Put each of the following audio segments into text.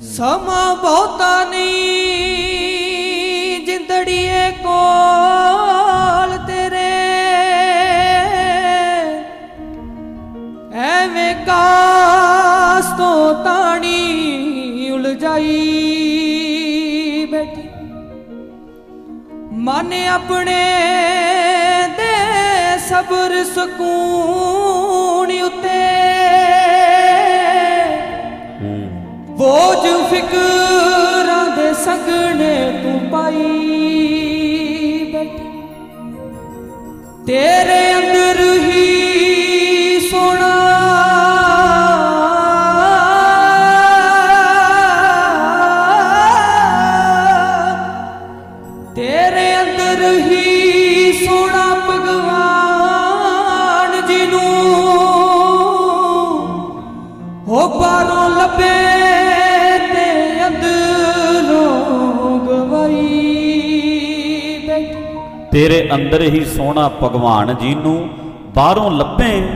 ਸਮਾਂ ਬਹੁਤਾ ਨਹੀਂ ਜਿੰਦੜੀਏ ਕੋਲ ਤੇਰੇ। ਐਵੇਂ ਕਾਸ ਤੋਂ ਤਾਣੀ ਉਲਝਾਈ ਬੈਠੀ। ਮਨ ਆਪਣੇ ਦੇ ਸਬਰ ਸਕੂਨ ਫਿਕਰਾਂ ਦੇ ਸੰਗਣੇ ਤੂੰ ਪਾਈ। ਤੇਰੇ ਅੰਦਰ ਹੀ ਸੋਹਣਾ ਭਗਵਾਨ ਜੀ ਨੂੰ ਬਾਹਰੋਂ ਲੱਭੇ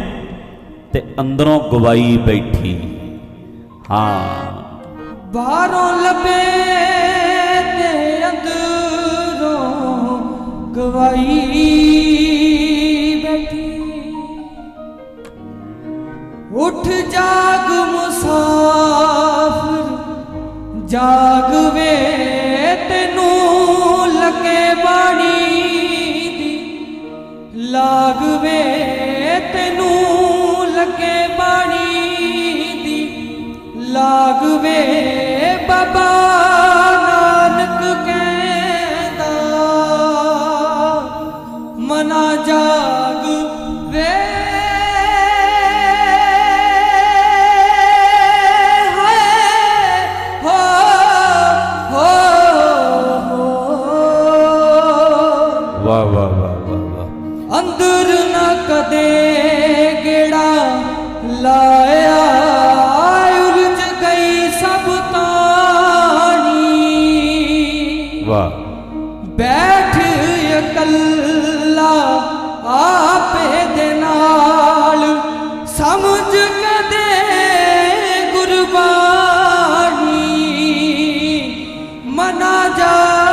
ਤੇ ਅੰਦਰੋਂ ਗਵਾਈ ਬੈਠੀ। ਹਾਂ। ਬਾਹਰੋਂ ਲੱਭੇ ਤੇ ਅੰਦਰੋਂ ਗਵਾਈ ਬੈਠੀ। ਉੱਠ ਜਾਗ ਮੁਸਾਫਰ, ਜਾਗ ਵੇ ਲਾਗ ਤੈਨੂੰ ਲੱਗੇ ਬਾਣੀ ਦੀ ਲਾਗ ਬਾਬਾ ਨਾਨਕ ਕਹਿੰਦਾ ਮਨਾ ਜਾਗ ਵੇ ਵਾਹ ਵਾਹ। ਲਾਇਆ ਉਲਝ ਗਈ ਸਭ ਤਾਣੀ। ਵਾਹ। ਬੈਠ ਇਕੱਲਾ ਆਪੇ ਦੇ ਨਾਲ। ਸਮਝ ਕਦੇ ਗੁਰਬਾਣੀ। ਮਨਾ ਜਾ